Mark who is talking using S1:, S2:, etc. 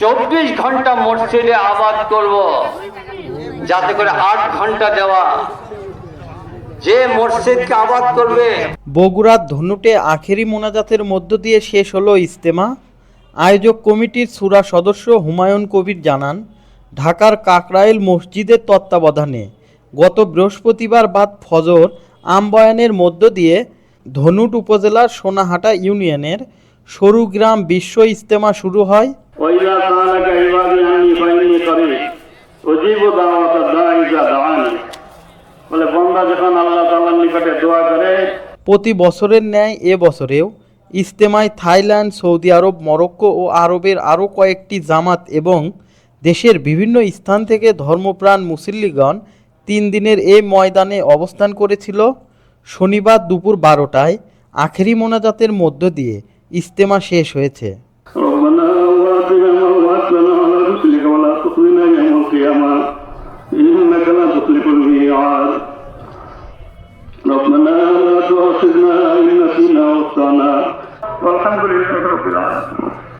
S1: চব্বিশ ঘণ্টা মসজিদে আবাদ করব। যাতে করে আট ঘণ্টা দেওয়া। যে মসজিদকে আবাদ করবে।
S2: বগুড়ার ধনুটে আখেরি মোনাজাতের মধ্য দিয়ে শেষ হলো ইজতেমা। আয়োজক কমিটির সুরা সদস্য হুমায়ুন কবির জানান, ঢাকার কাকরাইল মসজিদের তত্ত্বাবধানে গত বৃহস্পতিবার বাদ ফজর আমবয়ানের মধ্য দিয়ে ধনুট উপজেলার সোনাহাটা ইউনিয়নের সরুগ্রাম বিশ্ব ইজতেমা শুরু হয়।
S3: وإذا سألك عبادي عني فإني قريب أجيب دعوة الداعي إذا دعاني বলে বন্দা যখন আল্লাহ তাআলার নিকটে দোয়া করে
S2: প্রতি বছরের ন্যায় এ বছরেও ইজতেমায় থাইল্যান্ড সৌদি আরব মরক্কো ও আরবের আরও কয়েকটি জামাত এবং দেশের বিভিন্ন স্থান থেকে ধর্মপ্রাণ মুসল্লিগণ তিন দিনের এ ময়দানে অবস্থান করেছিল শনিবার দুপুর বারোটায় আখেরি মোনাজাতের মধ্য দিয়ে ইজতেমা শেষ হয়েছে
S3: القيامة إنك لا تخلف الميعاد. ربنا لا تؤاخذنا إن نسينا وأخطأنا. والحمد لله رب العالمين.